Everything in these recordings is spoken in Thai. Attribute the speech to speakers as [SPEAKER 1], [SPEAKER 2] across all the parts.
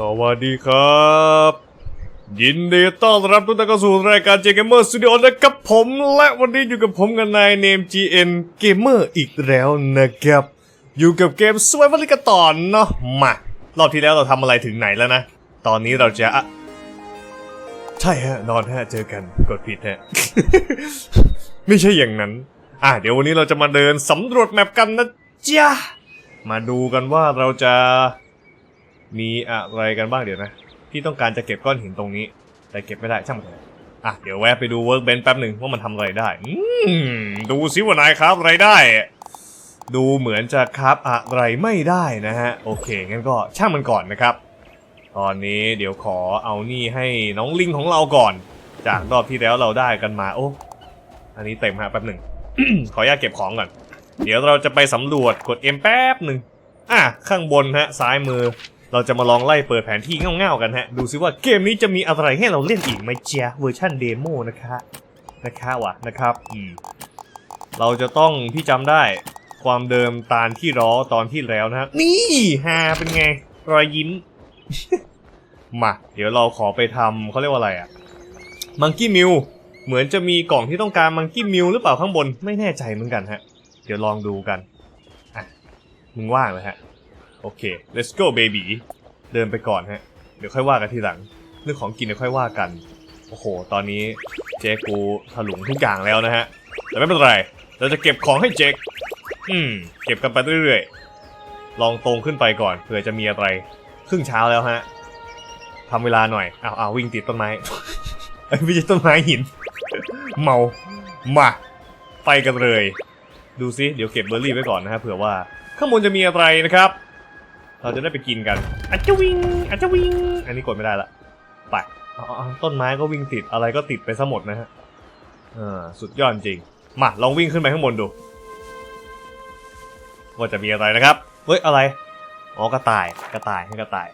[SPEAKER 1] สวัสดีครับ ยินดีต้อนรับทุกท่านเข้าสู่รายการ J Gamer Studio นะครับผมและวันนี้อยู่กับผมกับนายเนม GN Gamer อีกแล้วนะครับ อยู่กับเกม Survival กันต่อเนาะมารอบที่แล้วเราทำอะไรถึงไหนแล้วนะ ตอนนี้เราจะอะใช่ฮะ นอนฮะ เจอกันกดผิดฮะ ไม่ใช่อย่างนั้น อะเดี๋ยววันนี้เราจะมาเดินสำรวจแมปกันนะจ๊ะมาดูกันว่าเราจะ มีอะไรกันบ้างเดี๋ยวนะ พี่ต้องการจะเก็บก้อนหินตรงนี้ แต่เก็บไม่ได้ช่างมันเถอะอะเดี๋ยวแวะไปดูเวิร์กเบนแป๊บหนึ่งว่ามันทำอะไรได้อดูซิว่านายครับอะไรได้ ดูเหมือนจะครับอะไรไม่ได้นะฮะ โอเคงั้นก็ช่างมันก่อนนะครับ ตอนนี้เดี๋ยวขอเอานี่ให้น้องลิงของเราก่อน จากรอบที่แล้วเราได้กันมาโอ้อันนี้เต็มฮะแป๊บหนึ่งขออนุญาตเก็บของก่อน เดี๋ยวเราจะไปสำรวจกด M แป๊บหนึ่งอะข้างบนฮะซ้ายมือ เราจะมาลองไล่เปิดแผนที่เง่าๆกันฮะ ดูซิว่าเกมนี้จะมีอะไรให้เราเล่นอีกไหมเจ๊ะเวอร์ชันเดโมนะคะนะคะวะนะครับอืมเราจะต้องพี่จำได้ความเดิมตาลที่ล้อตอนที่แล้วนะนี่ฮาเป็นไง รอยยิ้ม มา เดี๋ยวเราขอไปทำเขาเรียกว่าอะไรอะมังกี้มิวเหมือนจะมีกล่องที่ต้องการมังกี้มิวหรือเปล่าข้างบนไม่แน่ใจเหมือนกันฮะ เดี๋ยวลองดูกันอะมึงว่างเลยฮะ โอเค let's go baby เดินไปก่อนฮะ เดี๋ยวค่อยว่ากันทีหลัง เรื่องของกินเดี๋ยวค่อยว่ากัน โอ้โห ตอนนี้เจ๊กูถลุงทุกอย่างแล้วนะฮะ แต่ไม่เป็นไร เราจะเก็บของให้เจ๊กอืม เก็บกันไปเรื่อยๆ ลองตรงขึ้นไปก่อนเผื่อจะมีอะไร ครึ่งเช้าแล้วฮะทำเวลาหน่อยอ้าวอ้าววิ่งติดต้นไม้เอ้ยไม่ใช่ต้นไม้หิน เมา มา ไปกันเลย ดูซิ เดี๋ยวเก็บเบอร์รี่ไว้ก่อนนะฮะเผื่อว่า ข้างบนจะมีอะไรนะครับ เราจะได้ไปกินกันอาจจะวิ่งอาจจะวิ่งอันนี้กดไม่ได้ละไปอาเอต้นไม้ก็วิ่งติดอะไรก็ติดไปซะหมดนะฮะเออสุดยอดจริง มาลองวิ่งขึ้นไปข้างบนดู ว่าจะมีอะไรนะครับเฮ้ยอะไรอ๋อกระต่ายกระต่ายให้กระต่าย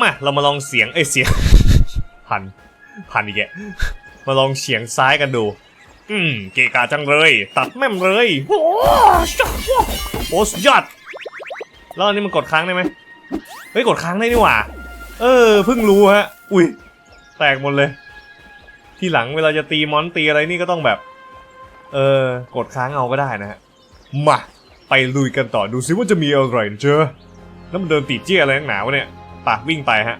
[SPEAKER 1] มาเรามาลองเสียงเอ้ยเสียงพันพันอีกแกมาลองเสียงซ้ายกันดู อืมเกกาจังเลย ตัดแม่มเลยโอ้โหสุดยอด แล้วอันนี้มันกดค้างได้ไหมเฮ้ยกดค้างได้นี่หว่า เออเพิ่งรู้ฮะ อุ้ยแตกหมดเลย ที่หลังเวลาจะตีมอนตีอะไรนี่ก็ต้องแบบ เออกดค้างเอาก็ได้นะฮะ มาไปลุยกันต่อดูซิว่าจะมีอะไรเจอแล้วมันเดินติดเจี้ยอะไรนักหนาวะเนี่ยปากวิ่งไปฮะ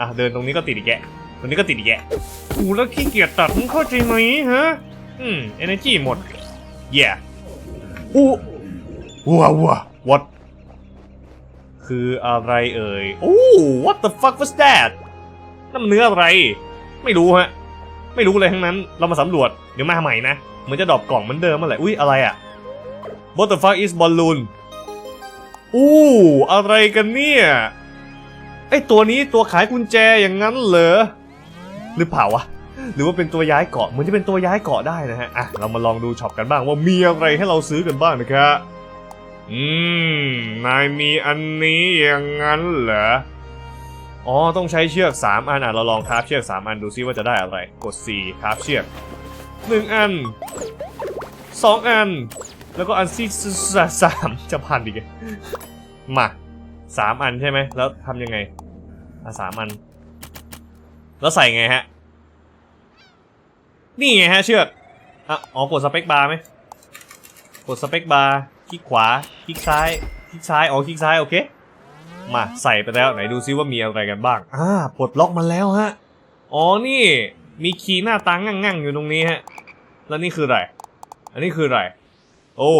[SPEAKER 1] อะเดินตรงนี้ก็ติดอีกแกตรงนี้ก็ติดอีกแกะกูแล้วขี้เกียจตัดมึงเข้าใจไหมฮะ อืม energy หมดแย่อู้ว้าวว้า what คืออะไรเอ่ยโอ้ what the fuck was that นั่นมันเนื้ออะไร ไม่รู้ฮะ ไม่รู้เลยทั้งนั้น เรามาสำรวจ เดี๋ยวมาใหม่นะ เหมือนจะดรอปกล่องเหมือนเดิมเมื่อไหร่อุ้ยอะไรอะ what the fuck is balloon อู้อะไรกันเนี่ย ไอตัวนี้ตัวขายกุญแจอย่างนั้นเหรอ หรือเปล่าวะ หรือว่าเป็นตัวย้ายเกาะเหมือนจะเป็นตัวย้ายเกาะได้นะฮะ อะ เรามาลองดูช็อปกันบ้างว่ามีอะไรให้เราซื้อกันบ้างนะครับ อืม นายมีอันนี้อย่างนั้นเหรอ อ๋อ ต้องใช้เชือก 3 อันอะ เราลองคราฟเชือก 3 อันดูซิว่าจะได้อะไร กด 4คราฟเชือก 1 อัน 2 อัน แล้วก็อันที่สามจะพันอีกมาสามอันใช่ไหม แล้วทำยังไง อะสามอัน แล้วใส่ไงฮะ นี่ไงฮะเชือก อะ อ๋อ กดสเปคบาร์ไหม กดสเปคบาร์ คลิกขวา คลิกซ้าย คลิกซ้าย อ๋อ คลิกซ้าย โอเค มาใส่ไปแล้ว ไหนดูซิว่ามีอะไรกันบ้าง อ่า ปลดล็อกมาแล้วฮะ อ๋อ นี่ มีคีย์หน้าตางั่งๆ อยู่ตรงนี้ฮะ แล้วนี่คืออะไร อันนี้คืออะไร โอ้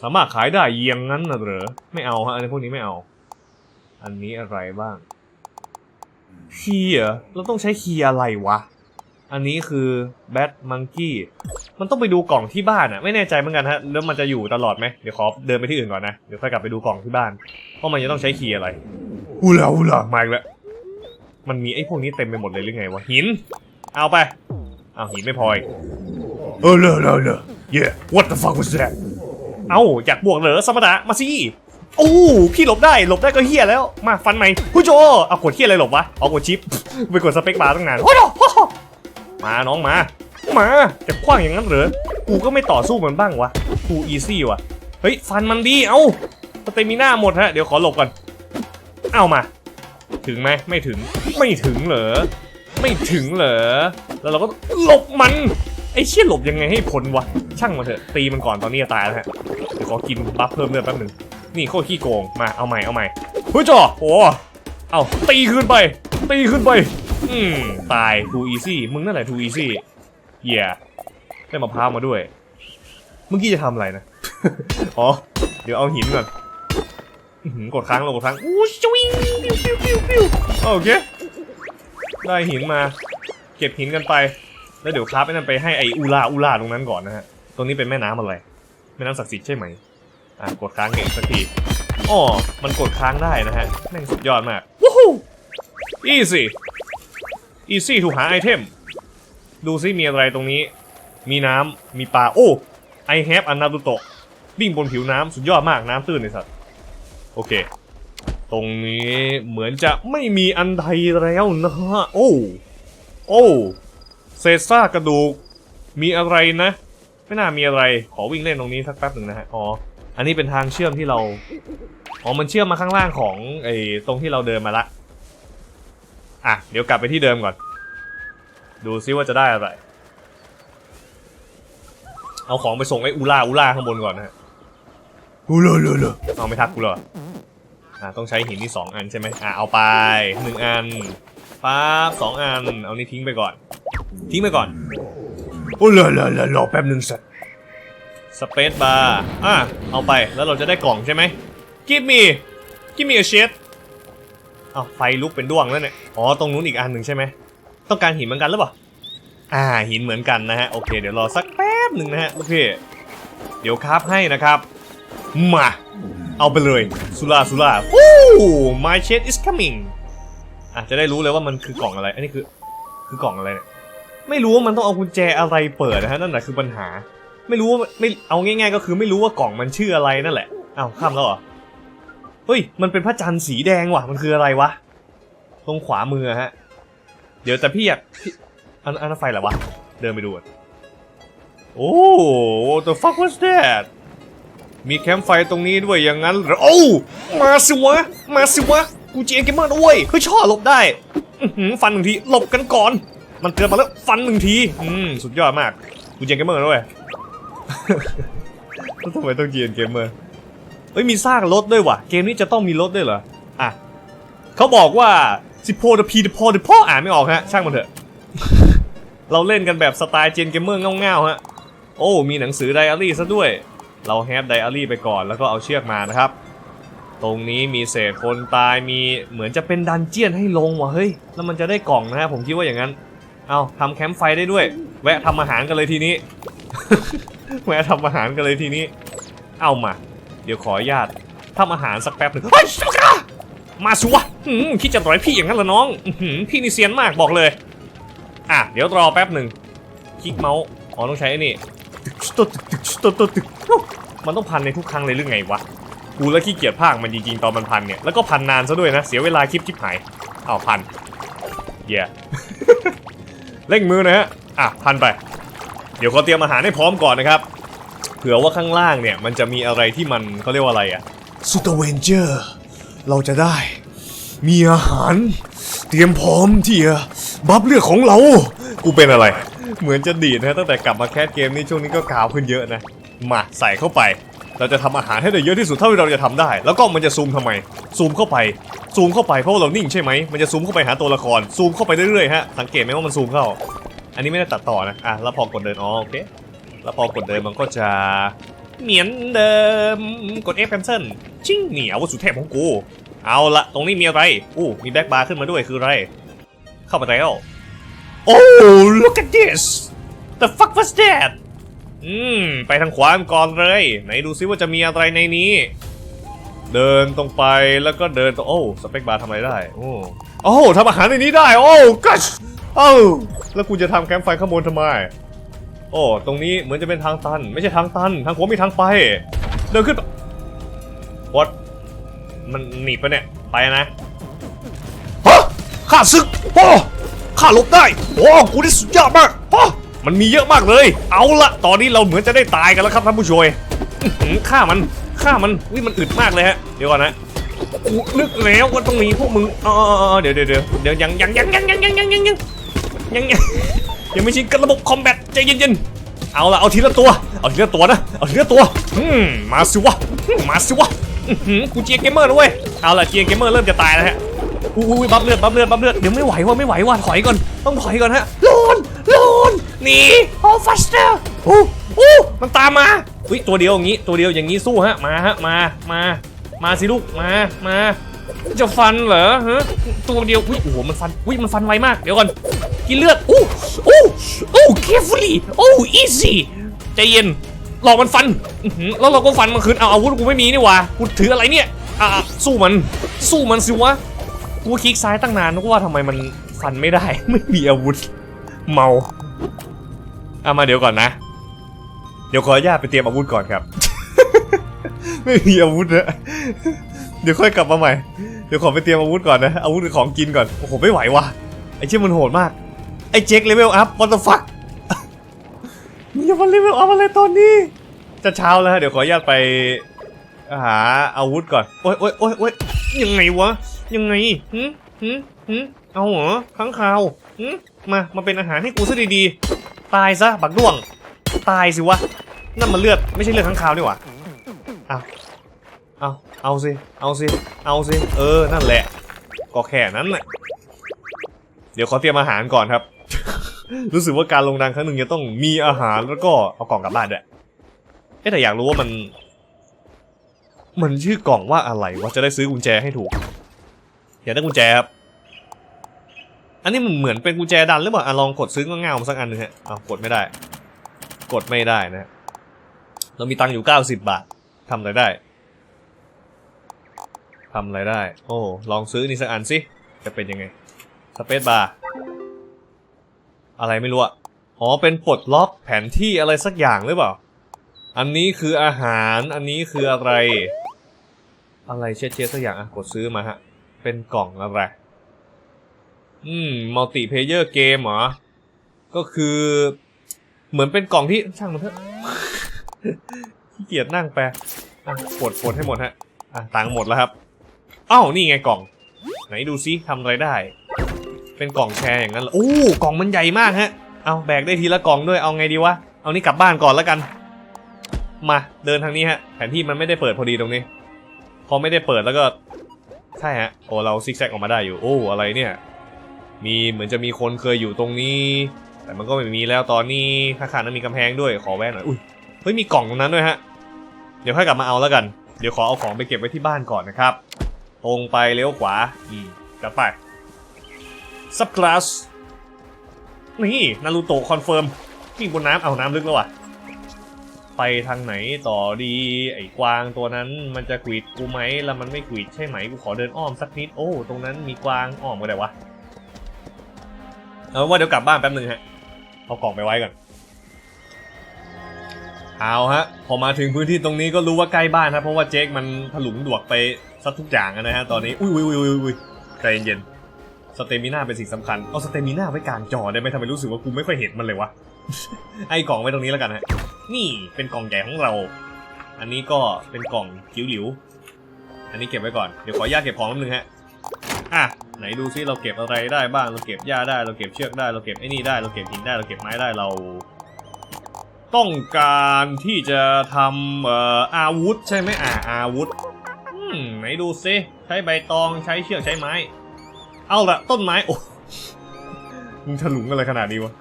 [SPEAKER 1] สามารถขายได้เยียงงั้นนะเหรอ ไม่เอาฮะ อันนี้พวกนี้ไม่เอา อันนี้อะไรบ้าง คีย์เหรอเราต้องใช้คีย์อะไรวะ อันนี้คือแบทมังกี้มันต้องไปดูกล่องที่บ้านอะไม่แน่ใจเหมือนกันฮะแล้วมันจะอยู่ตลอดไหมเดี๋ยวขอเดินไปที่อื่นก่อนนะ เดี๋ยวค่อยกลับไปดูกล่องที่บ้านว่ามันจะต้องใช้คีย์อะไรอูล่ะอูล่ะมาอีกแล้วมันมีไอ้พวกนี้เต็มไปหมดเลยหรือไงวะหิน เอาไปเอาหินไม่พออีกเออเลอะเลอะเลอะ yeah what the fuck was that เอ้าอยากบวกเหรอสมดะมาสิโอ้พี่หลบได้หลบได้ก็เฮียแล้วมาฟันใหม่ผู้โจเอากดเฮียอะไรหลบวะเอากดชิปไปกดสเปคบาร์ตั้งนานโอ้โห มาน้องมา มาจะคว้างอย่างนั้นเหรอ กูก็ไม่ต่อสู้เหมือนบ้างวะ กูอีซี่วะเฮ้ยฟันมันดี เอ้าสเตมิน่าหมดฮะ เดี๋ยวขอหลบก่อน เอามา ถึงไหมไม่ถึง ไม่ถึงเหรอ ไม่ถึงเหรอ แล้วเราก็หลบมัน ไอ้เชี่ยหลบยังไงให้พ้นวะ ช่างมาเถอะ ตีมันก่อนตอนนี้ตายแล้วฮะ เดี๋ยวขอกินบัฟเพิ่มเลือดแป๊บหนึงนี่โคตรขี้โกง มาเอาใหม่เอาใหม่เฮ้ยจ่อโอ้เอาตีขึ้นไป ตีขึ้นไป อืมตาย too easy มึงนั่นแหละ too easy เหี้ยได้มะพร้าวมาด้วย เมื่อกี้จะทำอะไรนะ อ๋อ เดี๋ยวเอาหินก่อนอื้อหือกดค้างลงกดค้างอู้ชวิงปิ้วปิ้วปิ้วปิ้วโอเค ได้หินมา เก็บหินกันไป แล้วเดี๋ยวคราฟไอ้นั่นไปให้ไออูลาอูลาตรงนั้นก่อนนะฮะ ตรงนี้เป็นแม่น้ำอะไร แม่น้ำศักดิ์สิทธิ์ใช่ไหม อะ กดค้างเก่งสักทีอ๋อมันกดค้างได้นะฮะ แม่งสุดยอดมาก วู้ฮู้ easy easy ถูกหาไอเทม ดูซิมีอะไรตรงนี้ มีน้ำ มีปลา โอ้ I have a Naruto วิ่งบนผิวน้ำสุดยอดมากน้ำตื้นเลยสัตว์ โอเค ตรงนี้เหมือนจะไม่มีอันใดแล้วนะฮะ โอ้ โอ้เศษซากกระดูก มีอะไรนะ ไม่น่ามีอะไร ขอวิ่งเล่นตรงนี้สักแป๊บหนึ่งนะฮะ อ๋อ อันนี้เป็นทางเชื่อมที่เรา อ๋อ มันเชื่อมมาข้างล่างของไอ้ตรงที่เราเดินมาละ อะ เดี๋ยวกลับไปที่เดิมก่อน ดูซิว่าจะได้อะไร เอาของไปส่งไอ้อูล่าอูล่าข้างบนก่อนนะฮะอูล่าอูล่าเอาไม่ทักกูเหรออ่าต้องใช้หินที่สองอันใช่ไหมอ่าเอาไปหนึ่งอันปั๊บสองอัน เอานี่ทิ้งไปก่อน ทิ้งไปก่อนโอ้ล่าล่าล่ารอแป๊บหนึ่งสัตสเปซบาร์อะเอาไปแล้วเราจะได้กล่องใช่ไหมกิฟมีกิฟมี a เอาไฟลุกเป็นด้วงแล้วเนี่ย อ๋อ ตรงนู้นอีกอันหนึ่งใช่ไหม ต้องการหินเหมือนกันหรือเปล่า อ่า หินเหมือนกันนะฮะ โอเค เดี๋ยวรอสักแป๊บหนึ่งนะฮะโอเคเดี๋ยวคราฟให้นะครับ มา เอาไปเลยสุราสุราโอ้ my shit is coming อะจะได้รู้เลยว่ามันคือกล่องอะไร อันนี้คือ คือกล่องอะไรเนี่ย ไม่รู้ว่ามันต้องเอากุญแจอะไรเปิดนะฮะ นั่นแหละคือปัญหา ไม่รู้ว่าไม่ เอาง่าย ๆ ก็คือไม่รู้ว่ากล่องมันชื่ออะไรนั่นแหละ อ้าวข้ามแล้วเหรอ ฮ้ย มันเป็นพระจันทร์สีแดงว่ะ มันคืออะไรวะ ตรงขวามือฮะ เดี๋ยวแต่พี่อยากอันอันไฟเหรอวะ เดินไปดูโอ้ what the fuck was that มีแคมป์ไฟตรงนี้ด้วยอย่างนั้นเหรอโอ้มาสิวะ มาสิวะ กูเจียนเกมเมอร์ด้วยเฮ้ยช่อหลบได้ฟันหนึ่งทีหลบกันก่อน มันเกิดมาแล้วฟันหนึ่งที อืมสุดยอดมาก กูเจียนเกมเมอร์ด้วยทำไมต้องเจียนเกมเมอร์ เฮ้ยมีซากรถด้วยว่ะ เกมนี้จะต้องมีรถด้วยเหรอ อะเขาบอกว่าสิโพดพีดพอดพ่ออ่านไม่ออกฮะ ช่างมันเถอะ เราเล่นกันแบบสไตล์เจนเกมเมอร์เง่าๆฮะ โอ้ มีหนังสือไดอารี่ซะด้วย เราแฮปไดอารี่ไปก่อนแล้วก็เอาเชือกมานะครับ ตรงนี้มีเศษคนตายมีเหมือนจะเป็นดันเจียนให้ลงว่ะเฮ้ย แล้วมันจะได้กล่องนะฮะผมคิดว่าอย่างนั้น เอาทำแคมป์ไฟได้ด้วย แวะทำอาหารกันเลยทีนี้ แวะทำอาหารกันเลยทีนี้ เอามา เดี๋ยวขออนุญาตทำอาหารสักแป๊บหนึ่งเฮ้ยสกามาสิวะหืมคิดจะต่อยพี่อย่างนั้นเหรอน้องอื้อหือพี่นี่เซียนมากบอกเลย อะ เดี๋ยวรอแป๊บหนึ่งคลิกเมาส์อ๋อต้องใช้ไอ้นี่ตึกตึกตึกตึกตึกตึกมันต้องพันในทุกครั้งเลยหรือไงวะกูแล้วขี้เกียจพากมันจริงๆตอนมันพันเนี่ยแล้วก็พันนานซะด้วยนะเสียเวลาคลิปชิบหายอ้าวพันเย่เร่งมือนะฮะอะพันไป เดี๋ยวขอเตรียมอาหารให้พร้อมก่อนนะครับ เผื่อว่าข้างล่างเนี่ยมันจะมีอะไรที่มันเขาเรียกว่าอะไรอะสุดเวนเจอร์เราจะได้ มีอาหาร เตรียมพร้อมที่จะบัฟเลือดของเรา กูเป็นอะไร เหมือนจะดีดนะตั้งแต่กลับมาแคสเกมนี้ช่วงนี้ก็กาวขึ้นเยอะนะ มาใส่เข้าไป เราจะทำอาหารให้ได้เยอะที่สุดเท่าที่เราจะทำได้ แล้วก็มันจะซูมทำไม ซูมเข้าไป ซูมเข้าไปเพราะว่าเรานิ่งใช่ไหมมันจะซูมเข้าไปหาตัวละคร ซูมเข้าไปเรื่อยๆฮะ สังเกตไหมว่ามันซูมเข้า อันนี้ไม่ได้ตัดต่อนะ อะ แล้วพอกดเดินอ๋อโอเค แล้วพอกดเดินมันก็จะเหมือนเดิมกด F cancel ชิ่งเหนียววัตถุเทพของกู เอาละตรงนี้มีอะไรอู้มีแบ็คบาร์ขึ้นมาด้วยคืออะไร เข้ามาแล้วโอ้ look at this the fuck was that อืม ไปทางขวาก่อนเลย ไหนดูซิว่าจะมีอะไรในนี้ เดินตรงไปแล้วก็เดินตรงโอ้สเปคบาร์ทำอะไรได้ โอ้โอ้ทำอาหารในนี้ได้ โอ้กัชโอ้แล้วกูจะทำแคมป์ไฟข้างบนทำไม โอ้ตรงนี้เหมือนจะเป็นทางตัน ไม่ใช่ทางตัน ทางขวามีทางไป เดินขึ้นวัดมันหนีบไปเนี่ย ไปนะฮะข้าศึกโอ้ข้าหลบได้ โอ้กูได้สุดยอดมากโอ้มันมีเยอะมากเลย เอาละตอนนี้เราเหมือนจะได้ตายกันแล้วครับท่านผู้ชมอื้อหือฆ่ามันฆ่ามันวิมันอึดมากเลยฮะ เดี๋ยวก่อนนะกูนึกแล้วว่าต้องมีพวกมึงอ๋อเดี๋ยวเดี๋ยวเดี๋ยวเดี๋ยวยังยังยังยังยังยังยังยังยังยัง ยังยังไม่ชินกับระบบคอมแบทใจเย็นๆ เอาละเอาทีละตัว เอาทีละตัวนะ เอาทีละตัวอืมมาสิวะอืมมาสิวะอื้อหือกูเจียเกมเมอร์ด้วยเอาละเจียเกมเมอร์เริ่มจะตายแล้วฮะอุ้ยบัฟเลือดบัฟเลือดบัฟเลือดเดี๋ยวไม่ไหวว่ะไม่ไหวว่ะถอยก่อนต้องถอยก่อนฮะโลนโลนหนีโอ้ฟัสเตอร์โอ้โอ้มันตามมาอุ้ยตัวเดียวอย่างงี้ตัวเดียวอย่างงี้สู้ฮะมาฮะมามามาสิลูกมามา จะฟันเหรอฮะตัวเดียวอุ้ยโอ้โหมันฟันอุ้ยมันฟันไวมากเดี๋ยวก่อนกินเลือดอู้อู้อู้ carefully อู้ easy ใจเย็นหลอกมันฟันแล้วเราก็ฟันมันคืนเอาอาวุธกูไม่มีนี่ว่ากูถืออะไรเนี่ยอะอะสู้มันสู้มันสิวะกูคลิกซ้ายตั้งนานนึกว่าทำไมมันฟันไม่ได้ไม่มีอาวุธเมาเอามาเดี๋ยวก่อนนะ เดี๋ยวขออนุญาตไปเตรียมอาวุธก่อนครับ ไม่มีอาวุธนะ เดี๋ยวค่อยกลับมาใหม่ เดี๋ยวขอไปเตรียมอาวุธก่อนนะ อาวุธหรือของกินก่อน โอ้โห ไม่ไหวว่ะไอ้เชี่ยมันโหดมาก ไอ้เจ๊กเลเวลอัพ what the fuck มึงอย่ามาเลเวลอัพอะไรตอนนี้ จะเช้าแล้วฮะ เดี๋ยวขออนุญาตไปหาอาวุธก่อน โอ๊ยโอ๊ยโอ๊ยโอ๊ยยังไงวะ ยังไงหืมหืมหืมเอาเหรอข้างคาวหืมมา มาเป็นอาหารให้กูซะดีๆ ตายซะ บักด้วง ตายสิวะ นั่นมันเลือด ไม่ใช่เลือดข้างคาวนี่หว่าเอาเอา เอาสิ เอาสิ เอาสิ เออ นั่นแหละ ก็แค่นั้นแหละ เดี๋ยวขอเตรียมอาหารก่อนครับ รู้สึกว่าการลงดังครั้งหนึ่งจะต้องมีอาหารแล้วก็เอากล่องกลับบ้านด้วยเอ๊แต่อยากรู้ว่ามัน มันชื่อกล่องว่าอะไรว่าจะได้ซื้อกุญแจให้ถูก อยากได้กุญแจครับ อันนี้มันเหมือนเป็นกุญแจดันหรือเปล่าอะลองกดซื้อก็เงาสักอันหนึงฮะอ้ากดไม่ได้ กดไม่ได้นะ เรามีตังค์อยู่ 90 บาททำอะไรได้ ทำอะไรได้ โอ้ ลองซื้อนี่สักอันสิ จะเป็นยังไง สเปซบาร์ อะไรไม่รู้อะอ๋อ เป็นปลดล็อกแผนที่อะไรสักอย่างหรือเปล่า อันนี้คืออาหาร อันนี้คืออะไร อะไรเช็ดเช็ดสักอย่างอะกดซื้อมาฮะ เป็นกล่องอะไร อืม มัลติเพเยอร์เกมเหรอ ก็คือ เหมือนเป็นกล่องที่ช่างมันเถอะขี้เกียจนั่งแปลอะกดกดให้หมดฮะ อะตังหมดแล้วครับ อ้าวนี่ไงกล่อง ไหนดูซิทำอะไรได้ เป็นกล่องแชร์อย่างนั้นเหรอโอ้กล่องมันใหญ่มากฮะ เอาแบกได้ทีละกล่องด้วยเอาไงดีวะเอานี่กลับบ้านก่อนแล้วกัน มาเดินทางนี้ฮะ แผนที่มันไม่ได้เปิดพอดีตรงนี้ พอไม่ได้เปิดแล้วก็ใช่ฮะโอ้เราซิกแซกออกมาได้อยู่โอ้อะไรเนี่ยมีเหมือนจะมีคนเคยอยู่ตรงนี้ แต่มันก็ไม่มีแล้วตอนนี้ข้างๆนั้นมีกำแพงด้วยขอแวะหน่อยอุ้ยเฮ้ยมีกล่องตรงนั้นด้วยฮะเดี๋ยวค่อยกลับมาเอาแล้วกัน เดี๋ยวขอเอาของไปเก็บไว้ที่บ้านก่อนนะครับ ตรงไปเลี้ยวขวา อืมกลับไปซับคลาสนี่นารูโตะคอนเฟิร์มนี่บนน้ำเอาน้ำลึกแล้วว่ะ ไปทางไหนต่อดี ไอ้กวางตัวนั้นมันจะขวิดกูไหมแล้วมันไม่ขวิดใช่ไหมกูขอเดินอ้อมสักนิด โอ้ ตรงนั้นมีกวางอ้อมก็ได้วะ เอาว่าเดี๋ยวกลับบ้านแป๊บนึงฮะ เอากล่องไปไว้ก่อน เอาฮะ พอมาถึงพื้นที่ตรงนี้ก็รู้ว่าใกล้บ้านครับเพราะว่าเจ๊กมันถลุงดวกไป สักทุกอย่างนะฮะตอนนี้ อุ้ยอุ้ยอุ้ยอุ้ยใจเย็นสเตมิน่าเป็นสิ่งสำคัญ เอาสเตมิน่าไว้กลางจอได้ไหมทำไมรู้สึกว่ากูไม่ค่อยเห็นมันเลยวะ ไอ้กล่องไว้ตรงนี้แล้วกันฮะ นี่เป็นกล่องใหญ่ของเรา อันนี้ก็เป็นกล่องจิ๋วหลิว อันนี้เก็บไว้ก่อน เดี๋ยวขออนุญาตเก็บของแป๊บนึงฮะ อะ ไหนดูซิเราเก็บอะไรได้บ้าง เราเก็บหญ้าได้ เราเก็บเชือกได้ เราเก็บไอ้นี่ได้ เราเก็บหินได้ เราเก็บไม้ได้ เรา ต้องการที่จะทำอาวุธใช่ไหมอ่าอาวุธ ไหนดูซิใช้ใบตองใช้เชือกใช้ไม้ เอาละต้นไม้ โอ้มึงถลุงอะไรขนาดนี้วะ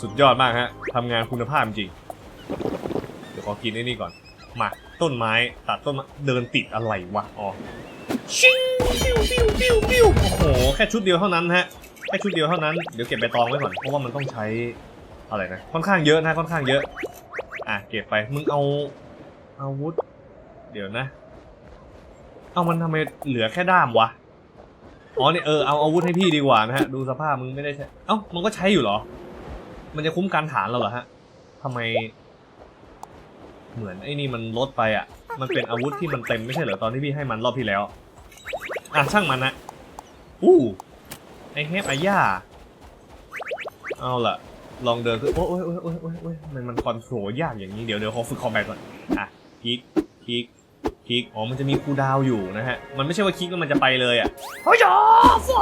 [SPEAKER 1] สุดยอดมากฮะทำงานคุณภาพจริง เดี๋ยวขอกินไอ้นี่ก่อน มา ต้นไม้ตัดต้นเดินติดอะไรวะ อ๋อ ชิงปิ้วปิ้วปิ้วปิ้วโอ้โห แค่ชุดเดียวเท่านั้นฮะ แค่ชุดเดียวเท่านั้น เดี๋ยวเก็บใบตองไว้ก่อน เพราะว่ามันต้องใช้อะไรนะ ค่อนข้างเยอะนะ ค่อนข้างเยอะ อะ เก็บไป มึงเอาอาวุธ เดี๋ยวนะ เอามันทำไมเหลือแค่ด้ามวะ อ๋อเนี่ยเออเอาอาวุธให้พี่ดีกว่านะฮะ ดูสภาพมึงไม่ได้ใช้ เอ้ามันก็ใช้อยู่เหรอ มันจะคุ้มกันฐานเราเหรอฮะทำไม เหมือนไอ้นี่มันลดไปอะ มันเป็นอาวุธที่มันเต็มไม่ใช่เหรอตอนที่พี่ให้มันรอบที่แล้ว อะช่างมันนะอู้ไอเฮฟอาย่า เอาล่ะ ลองเดินคือโอ้ยโอ้ยโอ้ยโอ้ยโอ้ยโอ้ยมันมันคอนโทรลยากอย่างนี้ เดี๋ยวเดี๋ยวขอฝึกคอมแบทก่อน อะคลิกคลิก คลิก อ๋อ มันจะมีคูลดาวน์อยู่นะฮะ มันไม่ใช่ว่าคลิกแล้วมันจะไปเลยอะเฮ้ยจ้าฟอ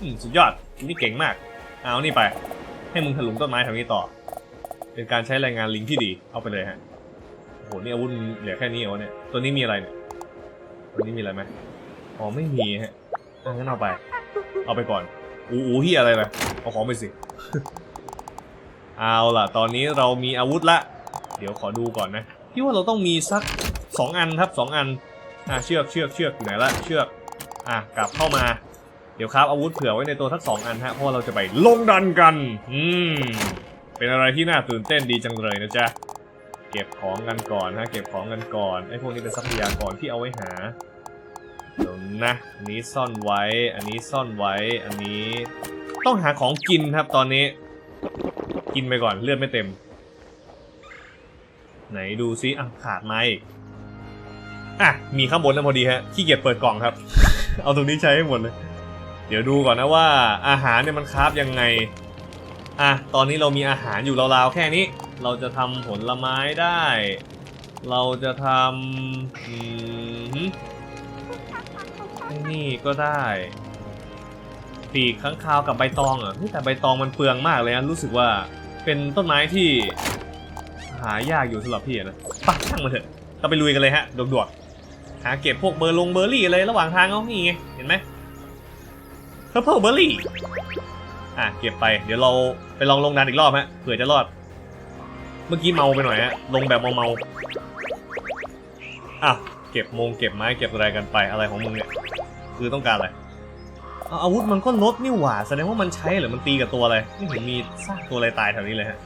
[SPEAKER 1] อืมสุดยอด นี่เก่งมาก เอานี่ไป ให้มึงถลุงต้นไม้แถวนี้ต่อ เป็นการใช้แรงงานลิงที่ดี เอาไปเลยฮะ โอ้โห นี่อาวุธมึงเหลือแค่นี้เหรอเนี่ย ตัวนี้มีอะไรเนี่ย ตัวนี้มีอะไรไหมอ๋อ ไม่มีฮะอะงั้นเอาไป เอาไปก่อน อู้อู้ที่อะไรนะเอาของไปสิ เอาล่ะ ตอนนี้เรามีอาวุธละ เดี๋ยวขอดูก่อนนะพี่ว่าเราต้องมีสัก สองอันครับสองอันอะเชือกเชือกเชือกอยู่ไหนละเชือกอะกลับเข้ามาเดี๋ยวครับอาวุธเผื่อไว้ในตัวทักสองอันฮะเพราะเราจะไปลงดันกัน อืมเป็นอะไรที่น่าตื่นเต้นดีจังเลยนะจ๊ะเก็บของกันก่อนฮะเก็บของกันก่อนไอ้พวกนี้เป็นทรัพยากรที่เอาไว้หาเดี๋ยวนะอันนี้ซ่อนไว้ อันนี้ซ่อนไว้ อันนี้ต้องหาของกินครับตอนนี้ กินไปก่อนเลือดไม่เต็ม ไหนดูซิอะขาดไม้ อะมีข้างบนนั่นพอดีฮะขี้เกียจเปิดกล่องครับ เอาตรงนี้ใช้ให้หมดเลย เดี๋ยวดูก่อนนะว่าอาหารเนี่ยมันคราฟยังไงอะตอนนี้เรามีอาหารอยู่ราวๆแค่นี้ เราจะทำผลไม้ได้ เราจะทำอืมไอ้นี่ก็ได้ปีกข้างคาวกับใบตองเหรอะแต่ใบตองมันเปลืองมากเลยนะรู้สึกว่าเป็นต้นไม้ที่ หายากอยู่สำหรับพี่นะไปักช่างมาเถอะเราไปลุยกันเลยฮะดวกๆ หาเก็บพวกเบอร์ลงเบอร์รี่อะไระหว่างทางเอานี่ไงเห็นไหมเพอร์เพลเบอร์รี่อะเก็บไปเดี๋ยวเราไปลองลงดันอีกรอบฮะเผื่อจะรอด เมื่อกี้เมาไปหน่อยฮะลงแบบเมาๆอะเก็บมงเก็บไม้เก็บอะไรกันไปอะไรของมึงเนี่ยคือต้องการอะไรอาอาวุธมันก็ลดนี่หว่าแสดงว่ามันใช้หรือมันตีกับตัวอะไรไม่เห็นมีซากตัวอะไรตายแถวนี้เลยฮะ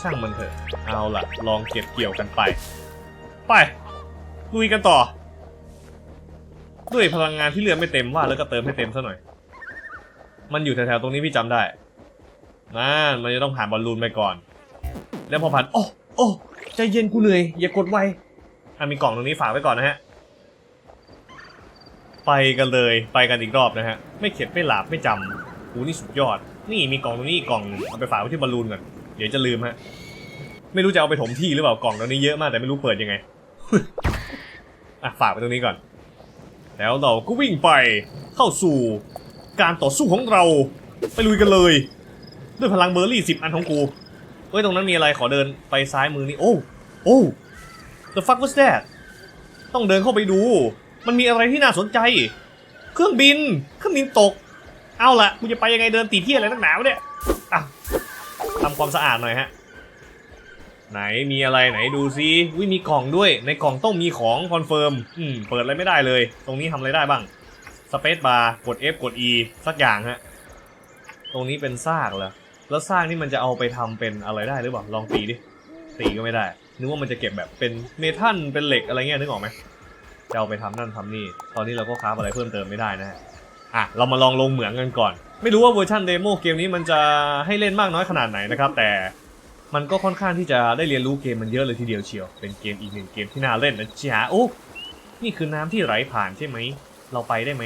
[SPEAKER 1] ช่างมันเถอะเอาล่ะ ลองเก็บเกี่ยวกันไป ไป ลุยกันต่อ ด้วยพลังงานที่เหลือไม่เต็มว่าแล้วก็เติมให้เต็มซะหน่อย มันอยู่แถวๆตรงนี้พี่จำได้นั่นมันจะต้องผ่านบอลลูนไปก่อน แล้วพอผ่านโอ้โอ้ใจเย็นกูเหนื่อยอย่ากดไวอะมีกล่องตรงนี้ฝากไว้ก่อนนะฮะไปกันเลยไปกันอีกรอบนะฮะ ไม่เข็ดไม่หลาบไม่จำกูนี่สุดยอด นี่มีกล่องตรงนี้กล่องหนึ่งเอาไปฝากไว้ที่บอลลูนก่อนเดี๋ยวจะลืมฮะไม่รู้จะเอาไปถมที่หรือเปล่ากล่องตรงนี้เยอะมากแต่ไม่รู้เปิดยังไง อะฝากไว้ตรงนี้ก่อน แล้วเราก็วิ่งไปเข้าสู่การต่อสู้ของเราไปลุยกันเลย ด้วยพลังเบอร์รี่สิบอันของกูเฮ้ยตรงนั้นมีอะไรขอเดินไปซ้ายมือนี่โอ้โอ้ the fuck was that ต้องเดินเข้าไปดู มันมีอะไรที่น่าสนใจ เครื่องบิน เครื่องบินตก เอาละกูจะไปยังไงเดินตีเที่ยอะไรนักหนาวเนี่ยอะทำความสะอาดหน่อยฮะ ไหนมีอะไรไหนดูซิวิมีกล่องด้วย ในกล่องต้องมีของคอนเฟิร์มอืมเปิดอะไรไม่ได้เลย ตรงนี้ทำอะไรได้บ้างสเปซบาร์กด F กด E สักอย่างฮะ ตรงนี้เป็นซากเหรอแล้วซากนี่มันจะเอาไปทำเป็นอะไรได้หรือเปล่าลองตีดิตีก็ไม่ได้ นึกว่ามันจะเก็บแบบเป็นเมทัลเป็นเหล็กอะไรเงี้ยนึกออกไหมจะเอาไปทำนั่นทำนี่ ตอนนี้เราก็คราฟอะไรเพิ่มเติมไม่ได้นะฮะอะเรามาลองลงเหมืองกันก่อน ไม่รู้ว่าเวอร์ชันเดโมเกมนี้มันจะให้เล่นมากน้อยขนาดไหนนะครับแต่ มันก็ค่อนข้างที่จะได้เรียนรู้เกมมันเยอะเลยทีเดียวเชียว เป็นเกมอีกหนึ่งเกมที่น่าเล่นนะจ๊ะโอ้นี่คือน้ำที่ไหลผ่านใช่ไหม เราไปได้ไหม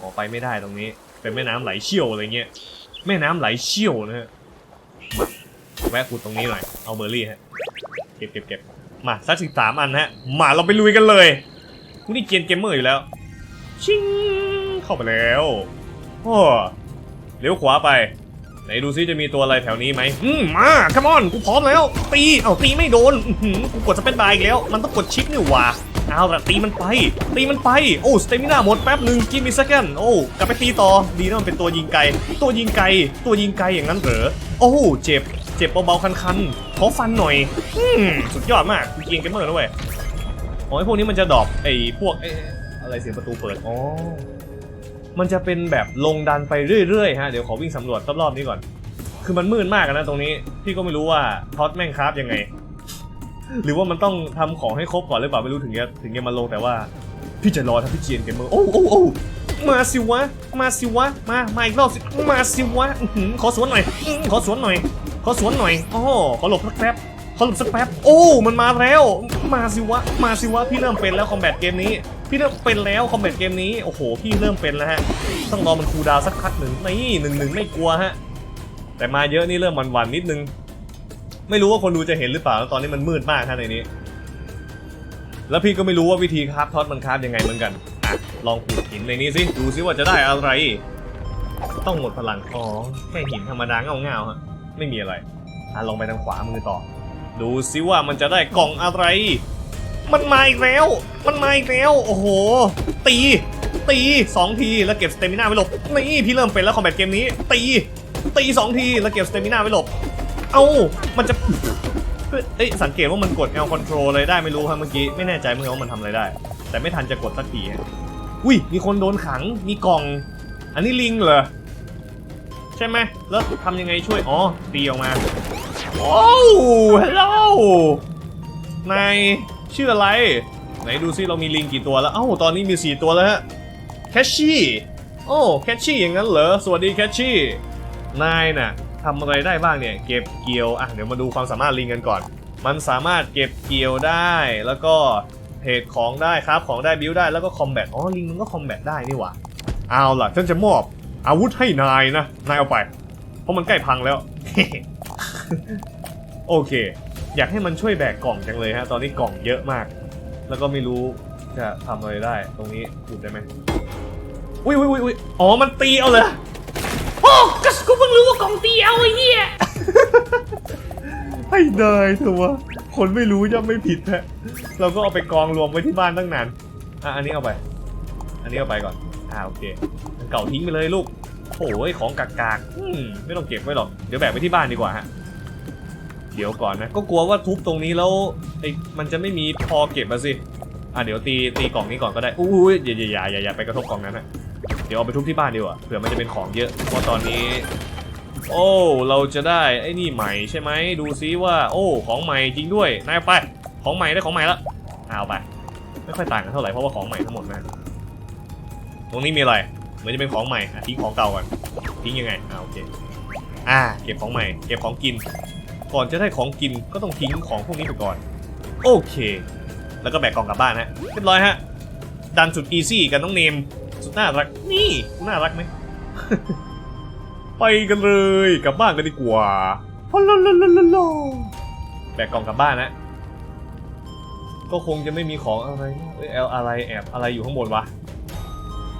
[SPEAKER 1] อ๋อไปไม่ได้ตรงนี้ เป็นแม่น้ำไหลเชี่ยวอะไรเงี้ย แม่น้ำไหลเชี่ยวนะฮะ แวะขุดตรงนี้หน่อย เอาเบอร์รี่ฮะ เก็บเก็บเก็บมาสักสิบสามอันฮะ มาเราไปลุยกันเลยกูนี่เกมเกมเมอร์อยู่แล้ว ชิงเข้าไปแล้วโอ้เลี้ยวขวาไป ไหนดูซิจะมีตัวอะไรแถวนี้ไหมอืมมาคัมอนกูพร้อมแล้ว ตีเอ้าตีไม่โดนกูกดสเปนบาร์อีกแล้ว มันต้องกดชิปนี่หว่าเอาละตีมันไป ตีมันไป โอ้สเตมิน่าหมดแป๊บหนึ่งกินมีสักแกนโอ้กลับไปตีต่อ ดีนะมันเป็นตัวยิงไกล ตัวยิงไกล ตัวยิงไกลอย่างนั้นเหรอ โอ้เจ็บ เจ็บเบาๆคันๆขอฟันหน่อยอืมสุดยอดมากกูเกมเกมเมอร์นะเว้ยอ๋อไอพวกนี้มันจะดรอปไอ้พวกเอ๊ะอะไรเสียงประตูเปิด อ๋อ มันจะเป็นแบบลงดันไปเรื่อยๆฮะเดี๋ยวขอวิ่งสำรวจรอบๆนี้ก่อน คือมันมืดมากนะตรงนี้ พี่ก็ไม่รู้ว่าท็อตแม่งคราฟยังไง หรือว่ามันต้องทำของให้ครบก่อนหรือเปล่าไม่รู้ถึงจะถึงจะมาลงแต่ว่า พี่จะรอทำพี่เจียนเกมเมอร์โอ้โอ้โอ้มาสิวะ มาสิวะ มา มาอีกรอบสิ มาสิวะขอสวนหน่อย ขอสวนหน่อย ขอสวนหน่อยอ๋อขอหลบสักแป๊บขอหลบสักแป๊บ โอ้ มันมาแล้ว มาสิวะ มาสิวะ พี่เริ่มเป็นแล้วคอมแบทเกมนี้ พี่เริ่มเป็นแล้วคอมแบทเกมนี้ โอ้โห พี่เริ่มเป็นแล้วฮะ ต้องรอมันคูดาวสักพักหนึ่งนี่หนึ่งหนึ่งไม่กลัวฮะ แต่มาเยอะนี่เริ่มวันๆนิดนึง ไม่รู้ว่าคนดูจะเห็นหรือเปล่า ตอนนี้มันมืดมากฮะในนี้ แล้วพี่ก็ไม่รู้ว่าวิธีคราฟท็อตมันคราฟยังไงเหมือนกันอะลองขูดหินในนี้สิ ดูซิว่าจะได้อะไร ต้องหมดพลัง อ๋อแค่หินธรรมดาเงาๆฮะ ไม่มีอะไรอะลองไปทางขวามือต่อ ดูซิว่ามันจะได้กล่องอะไร มันมาอีกแล้ว มันมาอีกแล้ว โอ้โห ตี ตีสองทีแล้วเก็บสเตมิน่าไว้หลบ นี่พี่เริ่มเป็นแล้วคอมแบทเกมนี้ ตี ตีสองทีแล้วเก็บสเตมิน่าไว้หลบ เอ้า มันจะ เอ้ยสังเกตว่ามันกด L control เลยได้ไม่รู้ครับเมื่อกี้ ไม่แน่ใจเหมือนกันว่ามันทำอะไรได้ แต่ไม่ทันจะกดสักที อุ้ย มีคนโดนขัง มีกล่อง อันนี้ลิงเหรอ ใช่ไหม แล้วทำยังไงช่วย อ๋อ ตีออกมา โอ้ฮัลโหลนาย ชื่ออะไร ไหนดูซิเรามีลิงกี่ตัวแล้ว เอ้า ตอนนี้มี 4 ตัวแล้วฮะ แคชชี่ โอ้แคชชี่อย่างนั้นเหรอ สวัสดีแคชชี่ นายน่ะทำอะไรได้บ้างเนี่ย เก็บเกี่ยว อะ เดี๋ยวมาดูความสามารถลิงกันก่อน มันสามารถเก็บเกี่ยวได้ แล้วก็เทรดของได้ครับของได้บิวได้ แล้วก็คอมแบท อ๋อ ลิงมันก็คอมแบทได้นี่หว่า เอาล่ะฉันจะมอบอาวุธให้นายนะ นายเอาไป เพราะมันใกล้พังแล้ว โอเค อยากให้มันช่วยแบกกล่องจังเลยฮะ ตอนนี้กล่องเยอะมาก แล้วก็ไม่รู้จะทำอะไรได้ ตรงนี้หยุดได้ไหมอุ้ยอุ้ยอุ้ยอุ้ยอ๋อ มันตีเอาเลย
[SPEAKER 2] โอ้ก็กูเพิ่งรู้ว่ากล่องตีเอาไอ้เหี้ย
[SPEAKER 1] ให้ได้ตัว คนไม่รู้ย่อมไม่ผิดฮะ เราก็เอาไปกองรวมไว้ที่บ้านตั้งนาน อะ อันนี้เอาไป อันนี้เอาไปก่อน อ่าโอเคอันเก่าทิ้งไปเลยลูกโอ้ยของกากๆอืมไม่ต้องเก็บไว้หรอก เดี๋ยวแบกไปที่บ้านดีกว่าฮะ เดี๋ยวก่อนนะ ก็กลัวว่าทุบตรงนี้แล้วไอ้มันจะไม่มีพอเก็บมาสิ อะเดี๋ยวตีตีกล่องนี้ก่อนก็ได้อุ้ยอย่าอย่าอย่าอย่าอย่าไปกระทบกล่องนั้นนะเดี๋ยวเอาไปทุบที่บ้านดีกว่าเผื่อมันจะเป็นของเยอะเพราะตอนนี้ โอ้เราจะได้ไอ้นี่ใหม่ใช่ไหมดูซิว่า โอ้ของใหม่จริงด้วยนายเอาไปของใหม่ได้ของใหม่ละเอาไปไม่ค่อยต่างกันเท่าไหร่เพราะว่าของใหม่ทั้งหมดนะตรงนี้มีอะไรเหมือนจะเป็นของใหม่อะทิ้งของเก่าก่อนทิ้งยังไงอ่าโอเคอ่าเก็บของใหม่ เก็บของกิน ก่อนจะได้ของกินก็ต้องทิ้งของพวกนี้ไปก่อน โอเค แล้วก็แบกกล่องกลับบ้านฮะเรียบร้อยฮะดันสุดอีซี่กันน้องเนม สุดน่ารักนี่น่ารักไหมไปกันเลยกลับบ้านกันดีกว่าพลลลลลแบกกล่องกลับบ้านนะก็คงจะไม่มีของอะไรเอลอะไรแอบอะไรอยู่ข้างบนวะ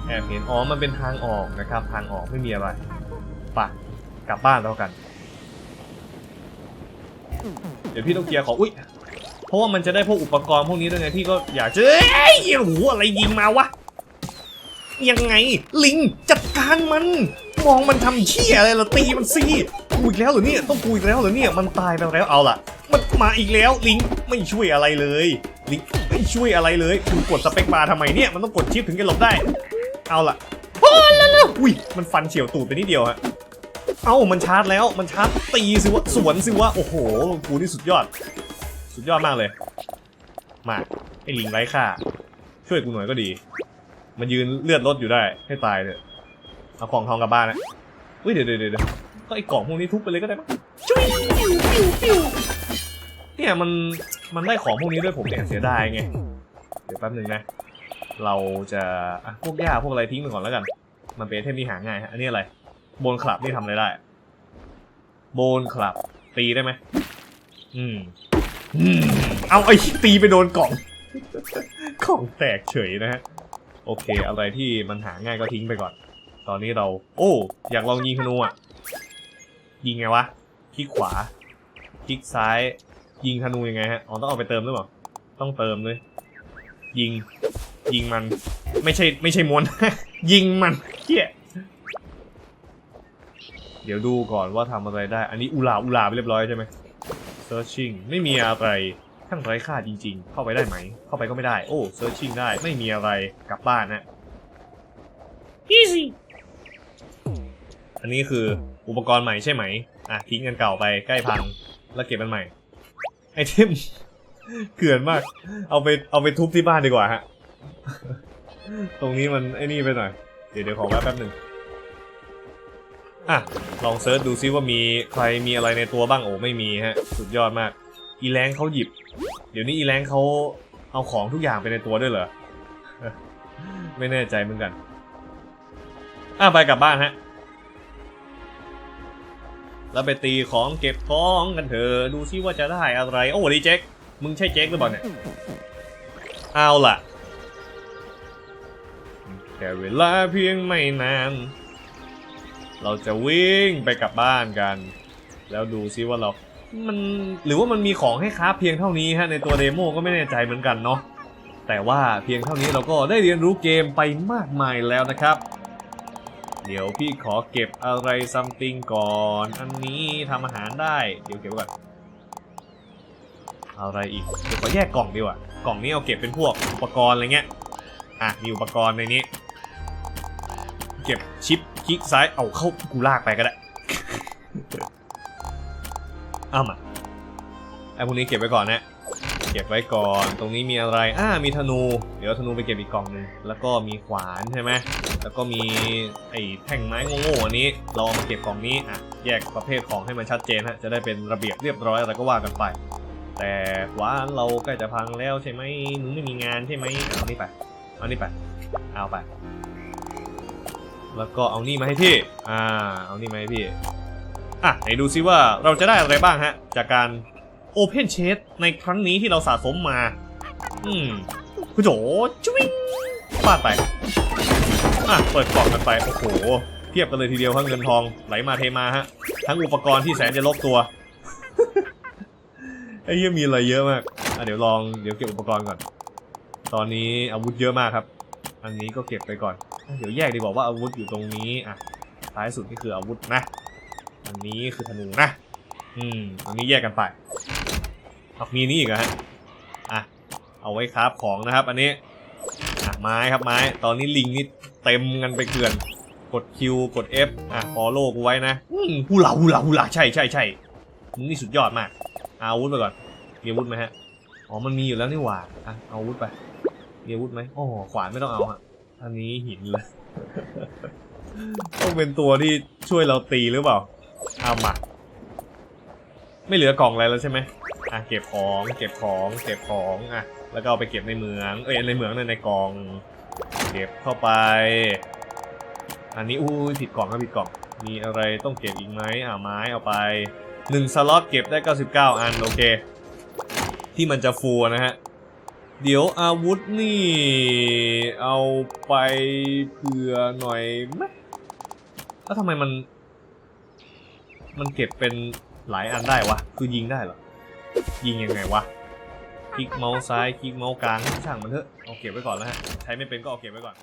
[SPEAKER 1] แอบเห็นอ๋อมันเป็นทางออกนะครับ ทางออกไม่มีอะไรไปะกลับบ้านแล้วกัน เดี๋ยวพี่ต้องเคลียร์ขออุ้ยเพราะว่ามันจะได้พวกอุปกรณ์พวกนี้ด้วยไงพี่ก็อยากจะเอ้ยโอ้โหอะไรยิงมาวะยังไง ลิงจัดการมัน มองมันทำเชี่ยอะไรล่ะตีมันสิกูอีกแล้วเหรอเนี่ยต้องกูอีกแล้วเหรอเนี่ยมันตายไปแล้วเอาล่ะ มันมาอีกแล้วลิงไม่ช่วยอะไรเลยลิงไม่ช่วยอะไรเลยคุณกดสเปคบาร์ทำไมเนี่ยมันต้องกดชิปถึงจะหลบได้ เอาล่ะโอ้แล้วอุ้ยมันฟันเฉียวตูดไปนิดเดียวฮะ เอ้ามันชาร์จแล้วมันชาร์จตีสิวะสวนสิวะโอ้โหกูนี่สุดยอด สุดยอดมากเลย มาไอ้ลิงไร้ค่า ช่วยกูหน่อยก็ดี มันยืนเลือดลดอยู่ได้ให้ตายเถอะเอาของทองกลับบ้านนะอุ้ยเดี๋ยวเดี๋ยวเดี๋ยวก็ไอ้กล่องพวกนี้ทุบไปเลยก็ได้ปะจุ๊ยปิวปิวปิวเนี่ยมันมันได้ของพวกนี้ด้วยผมเนี่ยเสียดายไงเดี๋ยวแป๊บหนึ่งนะ เราจะพวกหญ้าพวกอะไรทิ้งไปก่อนแล้วกัน มันเป็นเทมที่หาง่ายฮะอันนี้อะไร โบนคลับนี่ทำอะไรได้ โบนคลับ ตีได้ไหมอืมอืมเอาไอ้ตีไปโดนกล่อง กล่องแตกเฉยนะฮะ โอเค อะไรที่มันหาง่ายก็ทิ้งไปก่อน ตอนนี้เรา โอ้ อยากลองยิงธนูอะ ยิงไงวะ คลิกขวา คลิกซ้าย ยิงธนูยังไงฮะ อ๋อต้องเอาไปเติมหรือเปล่า ต้องเติมเลย ยิง ยิงมัน ไม่ใช่ไม่ใช่มวน ยิงมันเฮีย ดี๋ยวดูก่อนว่าทำอะไรได้ อันนี้อุลาอุลาไปเรียบร้อยใช่ไหม searching ไม่มีอะไรทั้งไร้ค่าจริง ๆ เข้าไปได้ไหม เข้าไปก็ไม่ได้ โอ้ searching ได้ ไม่มีอะไร กลับบ้านนะ
[SPEAKER 2] easy
[SPEAKER 1] อันนี้คืออุปกรณ์ใหม่ใช่ไหม อะทิ้งกันเก่าไปใกล้พัง แล้วเก็บมันใหม่ ไอเทมเกลื่อนมาก เอาไปเอาไปทุบที่บ้านดีกว่าฮะ ตรงนี้มันไอ้นี่ไปหน่อย เดี๋ยวเดี๋ยวขอแวะแป๊บหนึ่ง อะ ลองเซิร์ชดูซิว่ามีใครมีอะไรในตัวบ้างโอ้ไม่มีฮะ สุดยอดมาก อีแรงเขาหยิบ เดี๋ยวนี้อีแรงเขาเอาของทุกอย่างไปในตัวด้วยเหรอ ไม่แน่ใจเหมือนกัน อะไปกลับบ้านฮะ แล้วไปตีของเก็บของกันเถอะดูซิว่าจะได้อะไร โอ้ดีเจ๊กมึงใช่เจ๊กหรือเปล่าเนี่ย เอาล่ะแค่เวลาเพียงไม่นาน เราจะวิ่งไปกลับบ้านกัน แล้วดูซิว่าเรามันหรือว่ามันมีของให้ค้าเพียงเท่านี้ฮะในตัวเดโมก็ไม่แน่ใจเหมือนกันเนาะแต่ว่าเพียงเท่านี้เราก็ได้เรียนรู้เกมไปมากมายแล้วนะครับ เดี๋ยวพี่ขอเก็บอะไรซัมติงก่อน อันนี้ทำอาหารได้ เดี๋ยวเก็บก่อนอะไรอีกเดี๋ยวขอแยกกล่องดีกว่ากล่องนี้เอาเก็บเป็นพวกอุปกรณ์อะไรเงี้ยอะมีอุปกรณ์ในนี้ เก็บชิป ลิกซ้ายเอาเข้ากูลากไปก็ได้เอามาไอ้พวกนี้เก็บไว้ก่อนนะเก็บไว้ก่อนตรงนี้มีอะไรอ่ามีธนู เดี๋ยวธนูไปเก็บอีกกล่องหนึงแล้วก็มีขวานใช่ไหมแล้วก็มีไอ้แท่งไม้โง่ๆอันนี้เราเอามาเก็บกล่องนี้อะแยกประเภทของให้มันชัดเจนฮะจะได้เป็นระเบียบเรียบร้อยอะไรก็ว่ากันไป แต่ขวานเราใกล้จะพังแล้วใช่ไหมมึงไม่มีงานใช่ไหมเอานี่ไปเอานี่ไปเอาไป แล้วก็เอานี่มาให้พี่ อ่า เอานี่มาให้พี่ อะ ไหนดูซิว่าเราจะได้อะไรบ้างฮะ จากการ Open c h a t ในครั้งนี้ที่เราสะสมมา อืมคุณโจจุ้งฟาดไป อะ เปิดกล่องกันไป โอ้โห เทียบกันเลยทีเดียวทั้งเงินทองไหลมาเทมาฮะ ทั้งอุปกรณ์ที่แสนจะลบตัว ไอ้เหี้ยมีอะไรเยอะมาก อะ เดี๋ยวลอง เดี๋ยวเก็บอุปกรณ์ก่อน ตอนนี้อาวุธเยอะมากครับ อันนี้ก็เก็บไปก่อน เดี๋ยวแยกดีกว่าว่าอาวุธอยู่ตรงนี้อะท้ายสุดนี่คืออาวุธนะ อันนี้คือธนูนะ อืมอันนี้แยกกันไปเอามีนี่อีกเหรอฮะอะเอาไว้คราฟของนะครับ อันนี้อะไม้ครับไม้ ตอนนี้ลิงนี่เต็มกันไปเกลื่อน กด Q กด F อะฟอลโล่กูไว้นะอืมฮูลาฮูลาฮูลาใช่ใช่ใช่มึงนี่สุดยอดมากอาอาวุธไปก่อนมีอาวุธไหมฮะ อ๋อ มันมีอยู่แล้วนี่หว่าอะเอาอาวุธไป มีอาวุธไหมอ๋อขวานไม่ต้องเอาฮะอันนี้หินเลย ต้องเป็นตัวที่ช่วยเราตีหรือเปล่าเอามาไม่เหลือกล่องอะไรแล้วใช่ไหมอะเก็บของ เก็บของ เก็บของ อะ แล้วก็เอาไปเก็บในเหมือง เอ้ย ในเหมืองในในกล่อง เก็บเข้าไป อันนี้อุ้ยผิดกล่องครับผิดกล่อง มีอะไรต้องเก็บอีกไหมอ่าไม้เอาไปหนึ่งสล็อตเก็บได้ 99 อัน โอเค ที่มันจะฟูนะฮะ เดี๋ยวอาวุธนี่ เอาไปเผื่อหน่อยไหมแล้วทำไมมัน มันเก็บเป็นหลายอันได้วะ คือยิงได้เหรอ ยิงยังไงวะ คลิกเมาส์ซ้าย คลิกเมาส์กลางช่างมันเถอะ เอาเก็บไว้ก่อนแล้วฮะ ใช้ไม่เป็นก็เอาเก็บไว้ก่อน